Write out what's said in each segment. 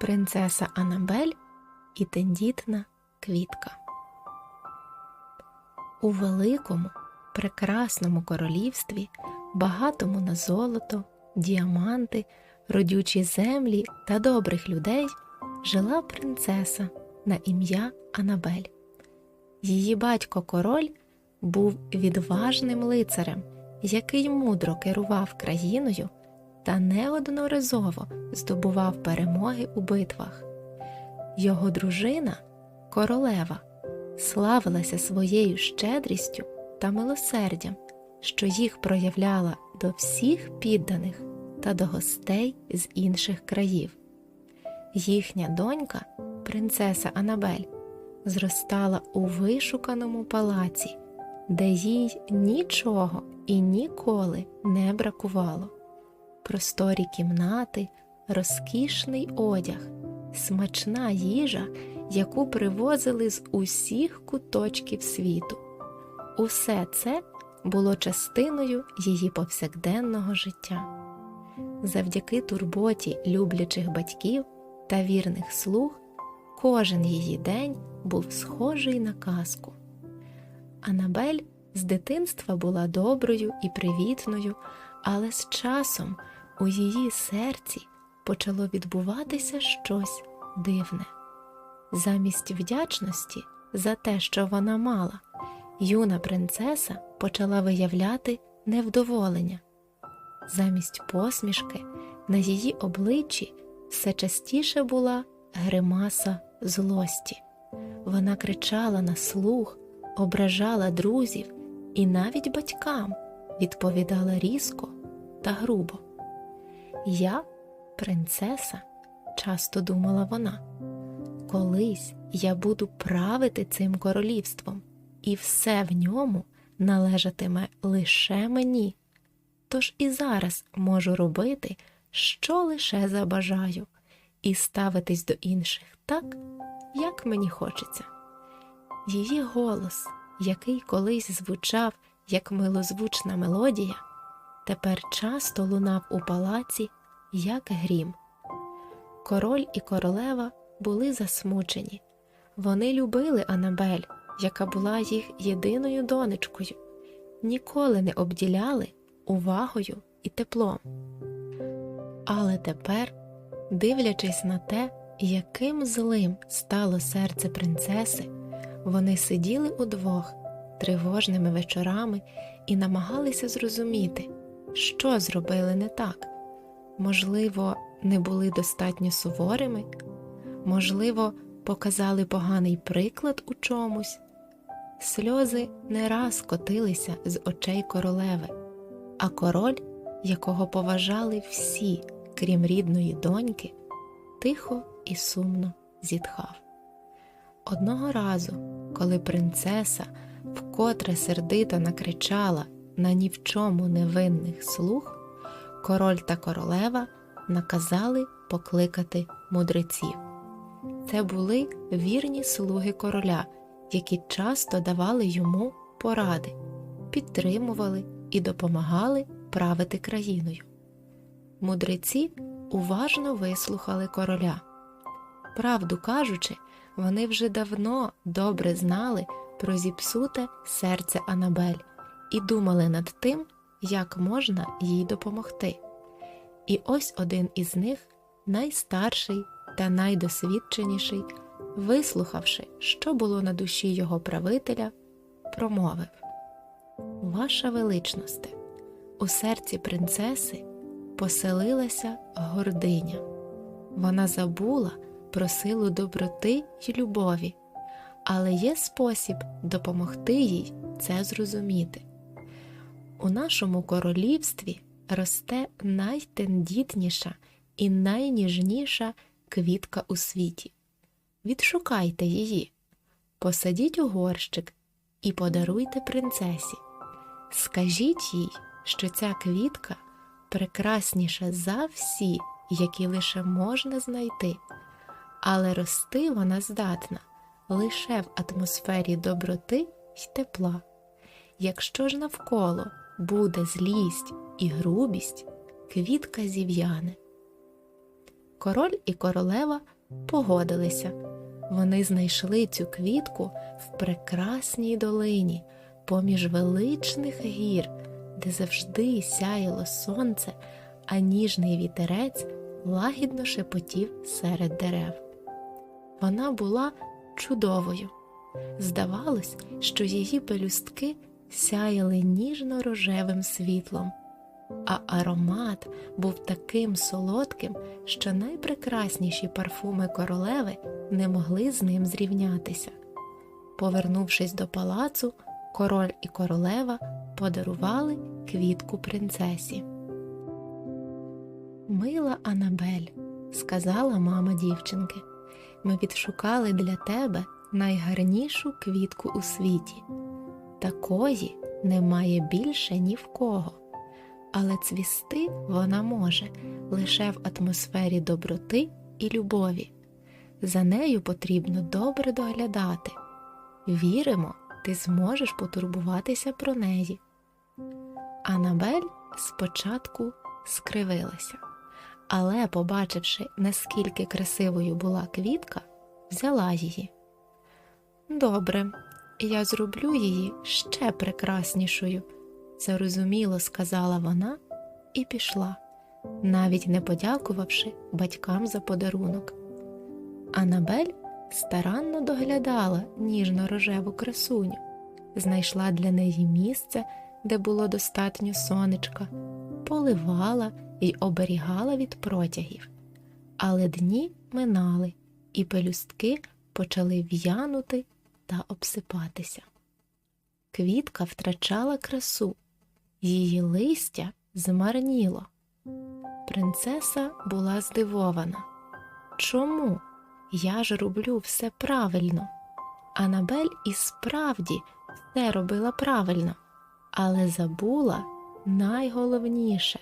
Принцеса Анабель і тендітна квітка. У великому, прекрасному королівстві, багатому на золото, діаманти, родючі землі та добрих людей, жила принцеса на ім'я Анабель. Її батько король був відважним лицарем, який мудро керував країною та неодноразово здобував перемоги у битвах. Його дружина, королева, славилася своєю щедрістю та милосердям, що їх проявляла до всіх підданих та до гостей з інших країв. Їхня донька, принцеса Анабель, зростала у вишуканому палаці, де їй нічого і ніколи не бракувало. Просторі кімнати, розкішний одяг, смачна їжа, яку привозили з усіх куточків світу. Усе це було частиною її повсякденного життя. Завдяки турботі люблячих батьків та вірних слуг кожен її день був схожий на казку. Анабель з дитинства була доброю і привітною, але з часом у її серці почало відбуватися щось дивне. Замість вдячності за те, що вона мала, юна принцеса почала виявляти невдоволення. Замість посмішки на її обличчі все частіше була гримаса злості. Вона кричала на слух, ображала друзів і навіть батькам відповідала різко та грубо. Я, принцеса, часто думала вона, колись я буду правити цим королівством, і все в ньому належатиме лише мені. Тож і зараз можу робити, що лише забажаю, і ставитись до інших так, як мені хочеться. Її голос, який колись звучав як милозвучна мелодія, тепер часто лунав у палаці, як грім. Король і королева були засмучені. Вони любили Анабель, яка була їх єдиною донечкою, ніколи не обділяли увагою і теплом. Але тепер, дивлячись на те, яким злим стало серце принцеси, вони сиділи удвох тривожними вечорами і намагалися зрозуміти, що зробили не так. Можливо, не були достатньо суворими, можливо, показали поганий приклад у чомусь. Сльози не раз котилися з очей королеви, а король, якого поважали всі, крім рідної доньки, тихо і сумно зітхав. Одного разу, коли принцеса вкотре сердито накричала на ні в чому невинних слуг, король та королева наказали покликати мудреців. Це були вірні слуги короля, які часто давали йому поради, підтримували і допомагали правити країною. Мудреці уважно вислухали короля. Правду кажучи, вони вже давно добре знали про зіпсуте серце Анабель і думали над тим, як можна їй допомогти. І ось один із них, найстарший та найдосвідченіший, вислухавши, що було на душі його правителя, промовив Ваша величносте, у серці принцеси поселилася гординя. Вона забула про силу доброти й любові, але є спосіб допомогти їй це зрозуміти. У нашому королівстві росте найтендітніша і найніжніша квітка у світі. Відшукайте її, посадіть у горщик і подаруйте принцесі. Скажіть їй, що ця квітка прекрасніша за всі, які лише можна знайти, але рости вона здатна лише в атмосфері доброти й тепла. Якщо ж навколо буде злість і грубість, квітка зів'яне. Король і королева погодилися. Вони знайшли цю квітку в прекрасній долині, поміж величних гір, де завжди сяяло сонце, а ніжний вітерець лагідно шепотів серед дерев. Вона була чудовою. Здавалось, що її пелюстки сяяли ніжно-рожевим світлом, а аромат був таким солодким, що найпрекрасніші парфуми королеви не могли з ним зрівнятися. Повернувшись до палацу, король і королева подарували квітку принцесі. Мила Анабель, сказала мама дівчинки, ми відшукали для тебе найгарнішу квітку у світі. Такої немає більше ні в кого, але цвісти вона може лише в атмосфері доброти і любові. За нею потрібно добре доглядати. Віримо, ти зможеш потурбуватися про неї. Анабель спочатку скривилася, але, побачивши, наскільки красивою була квітка, взяла її. Добре, я зроблю її ще прекраснішою, зарозуміло сказала вона і пішла, навіть не подякувавши батькам за подарунок. Анабель старанно доглядала ніжно-рожеву красуню, знайшла для неї місце, де було достатньо сонечка, поливала й оберігала від протягів. Але дні минали, і пелюстки почали в'янути та обсипатися. Квітка втрачала красу, її листя змарніло. Принцеса була здивована. Чому? Я ж роблю все правильно. Анабель і справді все робила правильно, але забула найголовніше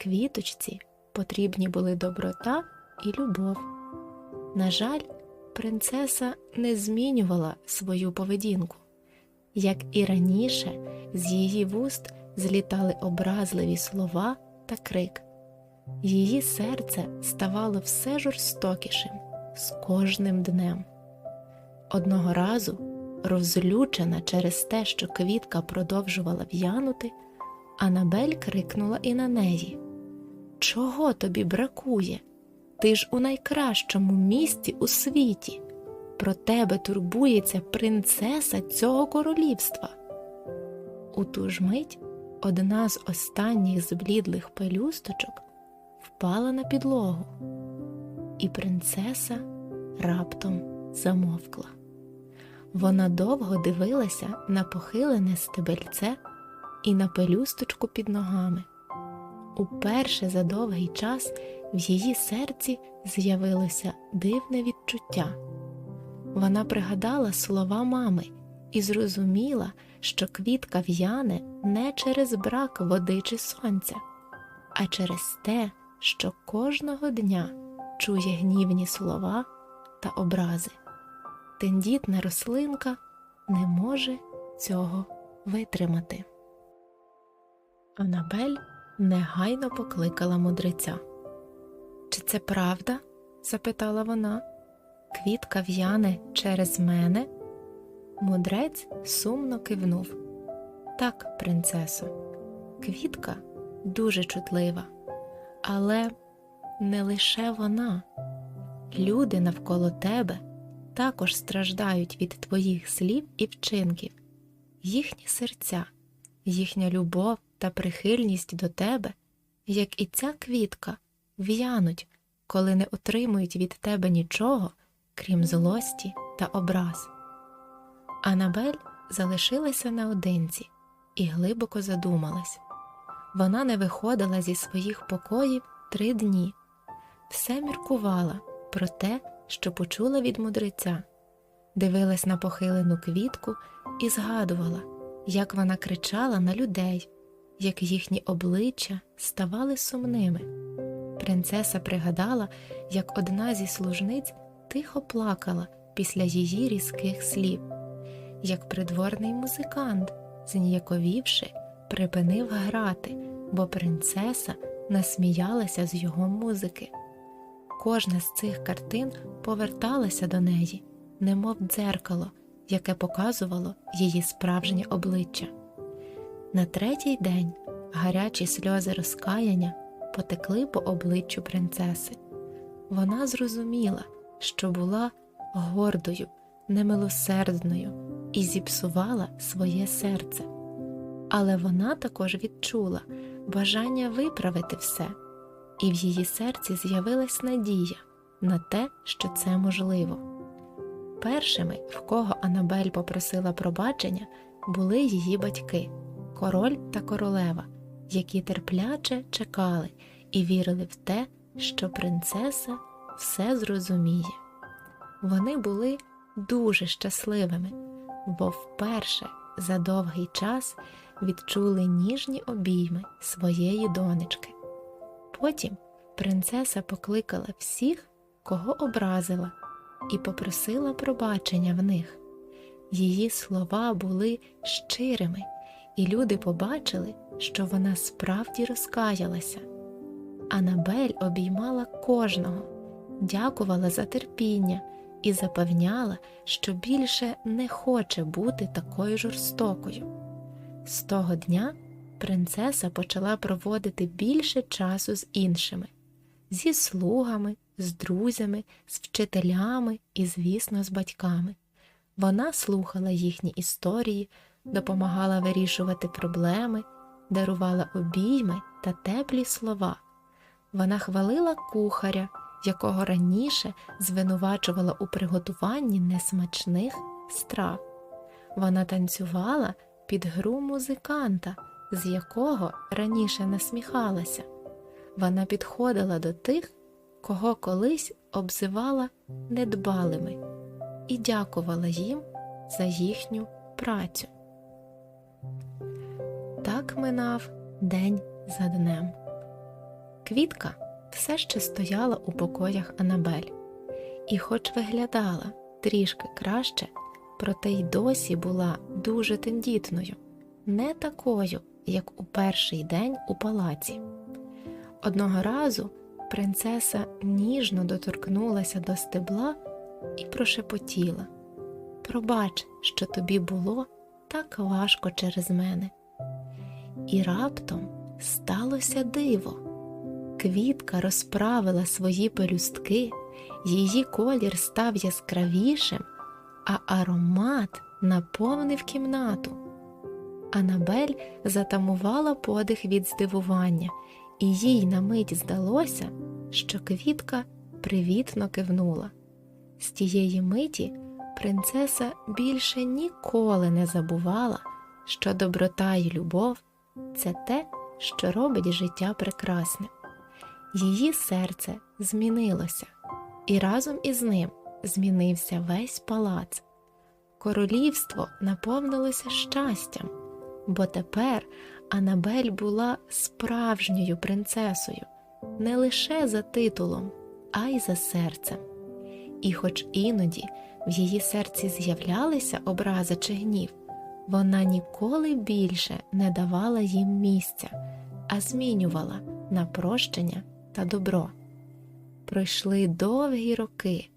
квіточці потрібні були доброта і любов. На жаль, принцеса не змінювала свою поведінку. Як і раніше, з її вуст злітали образливі слова та крик. Її серце ставало все жорстокішим з кожним днем. Одного разу, розлючена через те, що квітка продовжувала в'янути, Анабель крикнула і на неї Чого тобі бракує? Ти ж у найкращому місті у світі. Про тебе турбується принцеса цього королівства. У ту ж мить одна з останніх зблідлих пелюсточок впала на підлогу, і принцеса раптом замовкла. Вона довго дивилася на похилене стебельце і на пелюсточку під ногами. Уперше за довгий час в її серці з'явилося дивне відчуття. Вона пригадала слова мами і зрозуміла, що квітка в'яне не через брак води чи сонця, а через те, що кожного дня чує гнівні слова та образи. Тендітна рослинка не може цього витримати. Анабель негайно покликала мудреця. Чи це правда? запитала вона. Квітка в'яне через мене. Мудрець сумно кивнув. Так, принцесо, квітка дуже чутлива, але не лише вона. Люди навколо тебе також страждають від твоїх слів і вчинків, їхні серця, їхня любов та прихильність до тебе, як і ця квітка, в'януть, коли не отримують від тебе нічого, крім злості та образ. Анабель залишилася наодинці і глибоко задумалась. Вона не виходила зі своїх покоїв три дні, все міркувала про те, що почула від мудреця, дивилась на похилену квітку і згадувала, як вона кричала на людей, як їхні обличчя ставали сумними. Принцеса пригадала, як одна зі служниць тихо плакала після її різких слів, як придворний музикант, зніяковівши, припинив грати, бо принцеса насміялася з його музики. Кожна з цих картин поверталася до неї, немов дзеркало, яке показувало її справжнє обличчя. На третій день гарячі сльози розкаяння потекли по обличчю принцеси. Вона зрозуміла, що була гордою, немилосердною і зіпсувала своє серце. Але вона також відчула бажання виправити все, і в її серці з'явилась надія на те, що це можливо. Першими, в кого Анабель попросила пробачення, були її батьки, король та королева, які терпляче чекали і вірили в те, що принцеса все зрозуміє. Вони були дуже щасливими, бо вперше за довгий час відчули ніжні обійми своєї донечки. Потім принцеса покликала всіх, кого образила, і попросила пробачення в них. Її слова були щирими, і люди побачили, що вона справді розкаялася. Анабель обіймала кожного, дякувала за терпіння і запевняла, що більше не хоче бути такою жорстокою. З того дня принцеса почала проводити більше часу з іншими, зі слугами, з друзями, з вчителями і, звісно, з батьками. Вона слухала їхні історії, допомагала вирішувати проблеми, дарувала обійми та теплі слова. Вона хвалила кухаря, якого раніше звинувачувала у приготуванні несмачних страв. Вона танцювала під гру музиканта, з якого раніше насміхалася. Вона підходила до тих, кого колись обзивала недбалими, і дякувала їм за їхню працю. Так минав день за днем. Квітка все ще стояла у покоях Анабель, і, хоч виглядала трішки краще, проте й досі була дуже тендітною, не такою, як у перший день у палаці. Одного разу принцеса ніжно доторкнулася до стебла і прошепотіла Пробач, що тобі було так важко через мене. І раптом сталося диво. Квітка розправила свої пелюстки, її колір став яскравішим, а аромат наповнив кімнату. Анабель затамувала подих від здивування, і їй на мить здалося, що квітка привітно кивнула. З тієї миті принцеса більше ніколи не забувала, що доброта й любов це те, що робить життя прекрасним. Її серце змінилося, і разом із ним змінився весь палац. Королівство наповнилося щастям, бо тепер Анабель була справжньою принцесою не лише за титулом, а й за серцем. І, хоч іноді в її серці з'являлися образи чи гнів, вона ніколи більше не давала їм місця, а змінювала на прощення та добро. Пройшли довгі роки,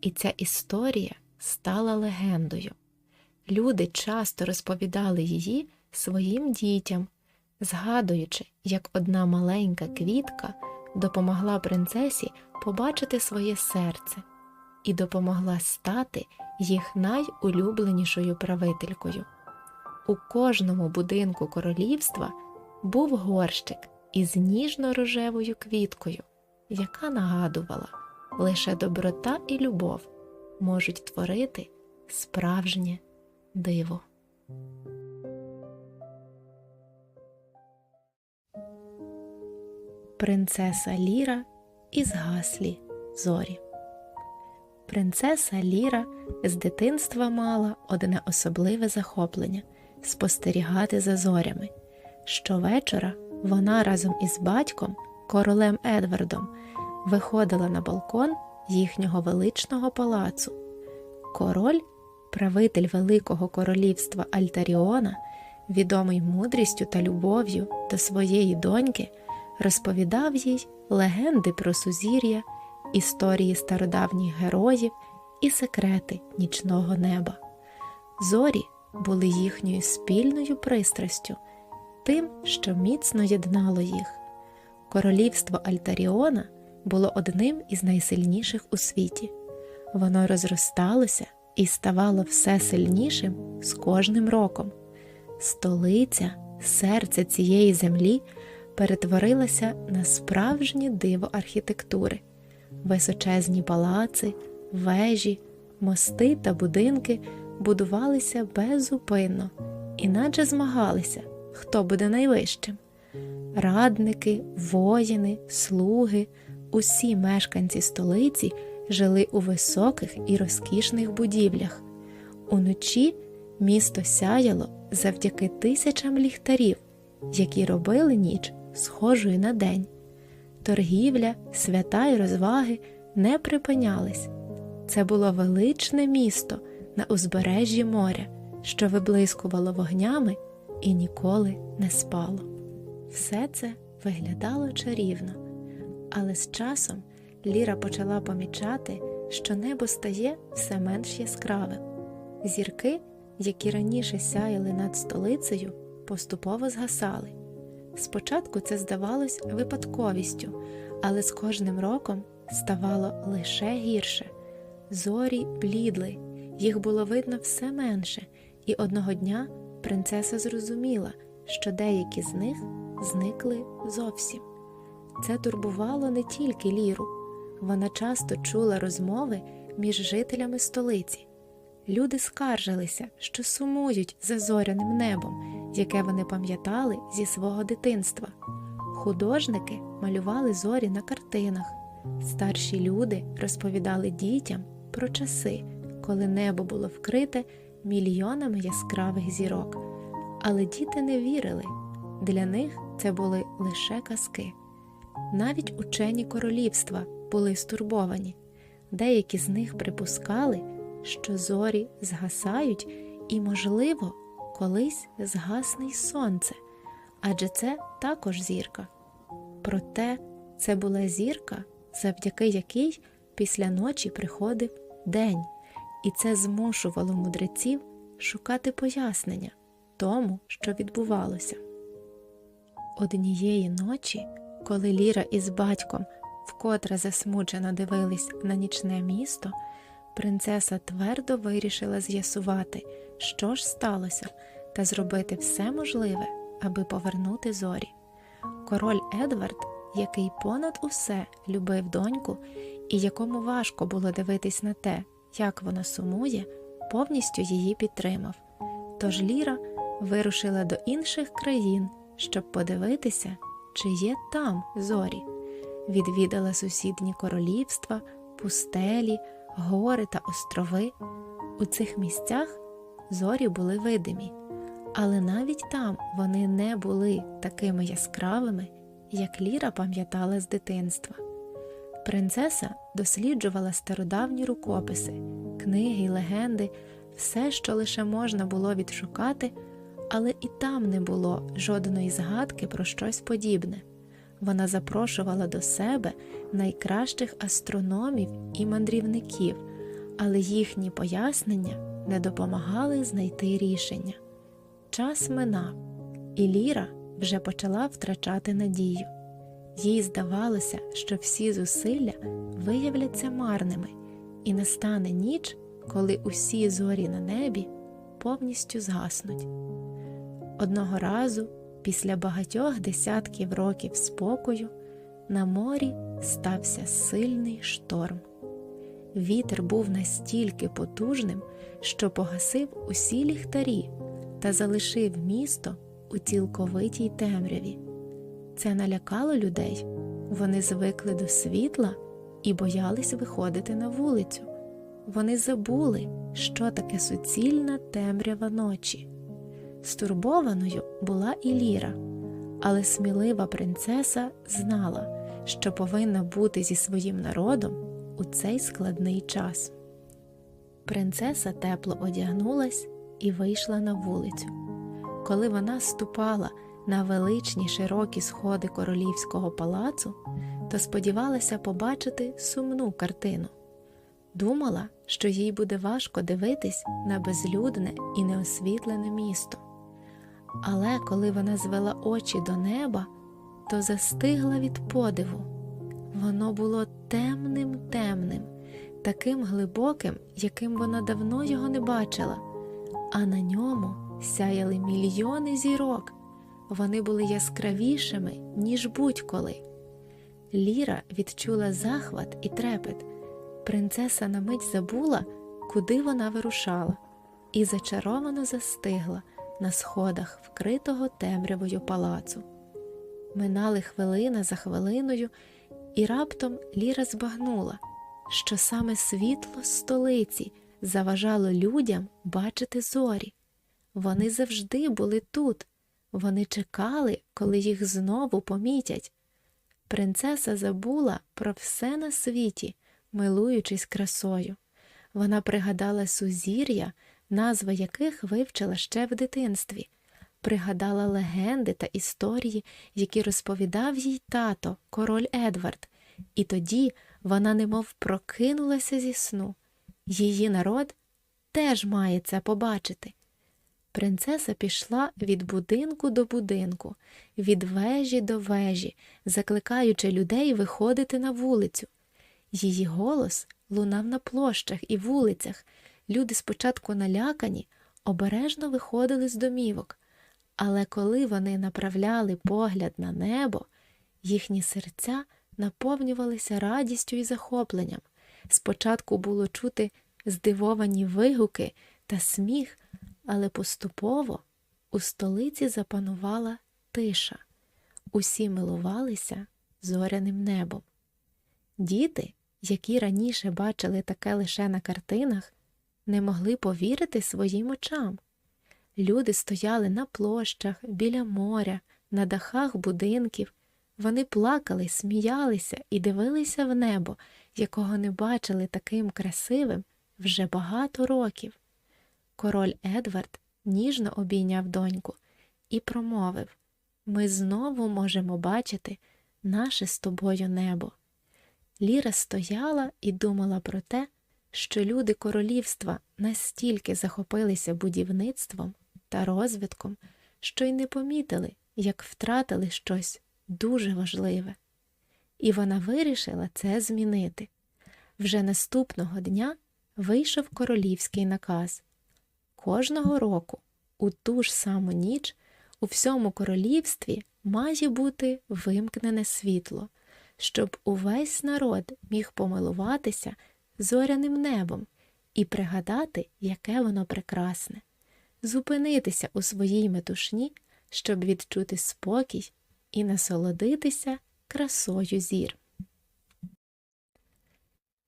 і ця історія стала легендою. Люди часто розповідали її своїм дітям, згадуючи, як одна маленька квітка допомогла принцесі побачити своє серце і допомогла стати їх найулюбленішою правителькою. У кожному будинку королівства був горщик із ніжно-рожевою квіткою, яка нагадувала, лише доброта і любов можуть творити справжнє диво. Принцеса Ліра і згаслі зорі. Принцеса Ліра з дитинства мала одне особливе захоплення спостерігати за зорями. Щовечора вона разом із батьком, королем Едвардом, виходила на балкон їхнього величного палацу. Король, правитель Великого королівства Альтаріона, відомий мудрістю та любов'ю до своєї доньки, розповідав їй легенди про сузір'я, історії стародавніх героїв і секрети нічного неба. Зорі були їхньою спільною пристрастю, тим, що міцно єднало їх. Королівство Альтаріона було одним із найсильніших у світі. Воно розросталося і ставало все сильнішим з кожним роком. Столиця, серце цієї землі перетворилася на справжнє диво архітектури, височезні палаци, вежі, мости та будинки будувалися безупинно, іначе змагалися, хто буде найвищим. Радники, воїни, слуги, усі мешканці столиці жили у високих і розкішних будівлях. Уночі місто сяяло завдяки тисячам ліхтарів, які робили ніч схожою на день. Торгівля, свята й розваги не припинялись. Це було величне місто на узбережжі моря, що виблискувало вогнями і ніколи не спало. Все це виглядало чарівно, але з часом Ліра почала помічати, що небо стає все менш яскравим. Зірки, які раніше сяяли над столицею, поступово згасали. Спочатку це здавалось випадковістю, але з кожним роком ставало лише гірше. Зорі блідли, їх було видно все менше, і одного дня принцеса зрозуміла, що деякі з них зникли зовсім. Це турбувало не тільки Ліру, вона часто чула розмови між жителями столиці. Люди скаржилися, що сумують за зоряним небом, яке вони пам'ятали зі свого дитинства. Художники малювали зорі на картинах, старші люди розповідали дітям про часи, коли небо було вкрите мільйонами яскравих зірок. Але діти не вірили, для них це були лише казки. Навіть учені королівства були стурбовані, деякі з них припускали, що зорі згасають і, можливо, колись згасне й сонце, адже це також зірка. Проте це була зірка, завдяки якій після ночі приходив день, і це змушувало мудреців шукати пояснення тому, що відбувалося. Однієї ночі, коли Ліра із батьком вкотре засмучено дивились на нічне місто, принцеса твердо вирішила з'ясувати, що ж сталося, та зробити все можливе, аби повернути зорі. Король Едвард, який понад усе любив доньку і якому важко було дивитись на те, як вона сумує, повністю її підтримав. Тож Ліра вирушила до інших країн, щоб подивитися, чи є там зорі. Відвідала сусідні королівства, пустелі, гори та острови. У цих місцях зорі були видимі, але навіть там вони не були такими яскравими, як Ліра пам'ятала з дитинства. Принцеса досліджувала стародавні рукописи, книги й легенди, все, що лише можна було відшукати, але і там не було жодної згадки про щось подібне. Вона запрошувала до себе найкращих астрономів і мандрівників, але їхні пояснення не допомагали знайти рішення. Час минав, і Ліра вже почала втрачати надію. Їй здавалося, що всі зусилля виявляться марними, і настане ніч, коли усі зорі на небі повністю згаснуть. Одного разу, після багатьох десятків років спокою, на морі стався сильний шторм. Вітер був настільки потужним, що погасив усі ліхтарі та залишив місто у цілковитій темряві. Це налякало людей, вони звикли до світла і боялись виходити на вулицю. Вони забули, що таке суцільна темрява ночі. Стурбованою була і Ліра, але смілива принцеса знала, що повинна бути зі своїм народом у цей складний час. Принцеса тепло одягнулась і вийшла на вулицю. Коли вона ступала на величні широкі сходи королівського палацу, то сподівалася побачити сумну картину. Думала, що їй буде важко дивитись на безлюдне і неосвітлене місто. Але коли вона звела очі до неба, то застигла від подиву. Воно було темним темним, таким глибоким, яким вона давно його не бачила, а на ньому сяяли мільйони зірок. Вони були яскравішими, ніж будь-коли. Ліра відчула захват і трепет. Принцеса на мить забула, куди вона вирушала, і зачаровано застигла на сходах вкритого темрявою палацу. Минали хвилина за хвилиною, і раптом Ліра збагнула, що саме світло столиці заважало людям бачити зорі. Вони завжди були тут, вони чекали, коли їх знову помітять. Принцеса забула про все на світі, милуючись красою. Вона пригадала сузір'я, назва яких вивчила ще в дитинстві, пригадала легенди та історії, які розповідав їй тато, король Едвард, і тоді вона немов прокинулася зі сну. Її народ теж має це побачити. Принцеса пішла від будинку до будинку, від вежі до вежі, закликаючи людей виходити на вулицю. Її голос лунав на площах і вулицях. Люди спочатку налякані, обережно виходили з домівок, але коли вони направляли погляд на небо, їхні серця наповнювалися радістю і захопленням. Спочатку було чути здивовані вигуки та сміх, але поступово у столиці запанувала тиша. Усі милувалися зоряним небом. Діти, які раніше бачили таке лише на картинах, не могли повірити своїм очам. Люди стояли на площах, біля моря, на дахах будинків. Вони плакали, сміялися і дивилися в небо, якого не бачили таким красивим вже багато років. Король Едвард ніжно обійняв доньку і промовив Ми знову можемо бачити наше з тобою небо. Ліра стояла і думала про те, що люди королівства настільки захопилися будівництвом та розвитком, що й не помітили, як втратили щось дуже важливе. І вона вирішила це змінити. Вже наступного дня вийшов королівський наказ. Кожного року, у ту ж саму ніч, у всьому королівстві має бути вимкнене світло, щоб увесь народ міг помилуватися зоряним небом і пригадати, яке воно прекрасне, зупинитися у своїй метушні, щоб відчути спокій і насолодитися красою зір.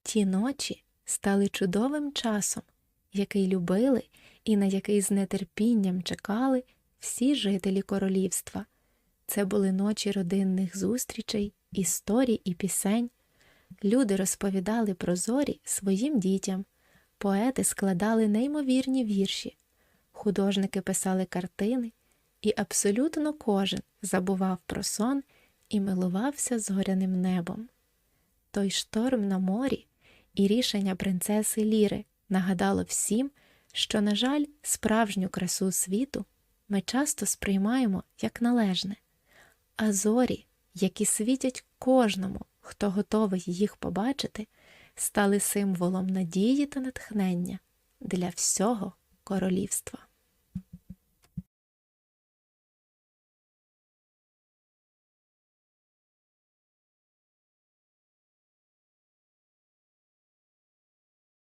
Ті ночі стали чудовим часом, який любили і на який з нетерпінням чекали всі жителі королівства. Це були ночі родинних зустрічей, історій і пісень. Люди розповідали про зорі своїм дітям, поети складали неймовірні вірші, художники писали картини, і абсолютно кожен забував про сон і милувався зоряним небом. Той шторм на морі і рішення принцеси Ліри нагадало всім, що, на жаль, справжню красу світу ми часто сприймаємо як належне, а зорі, які світять кожному, хто готовий їх побачити, стали символом надії та натхнення для всього королівства.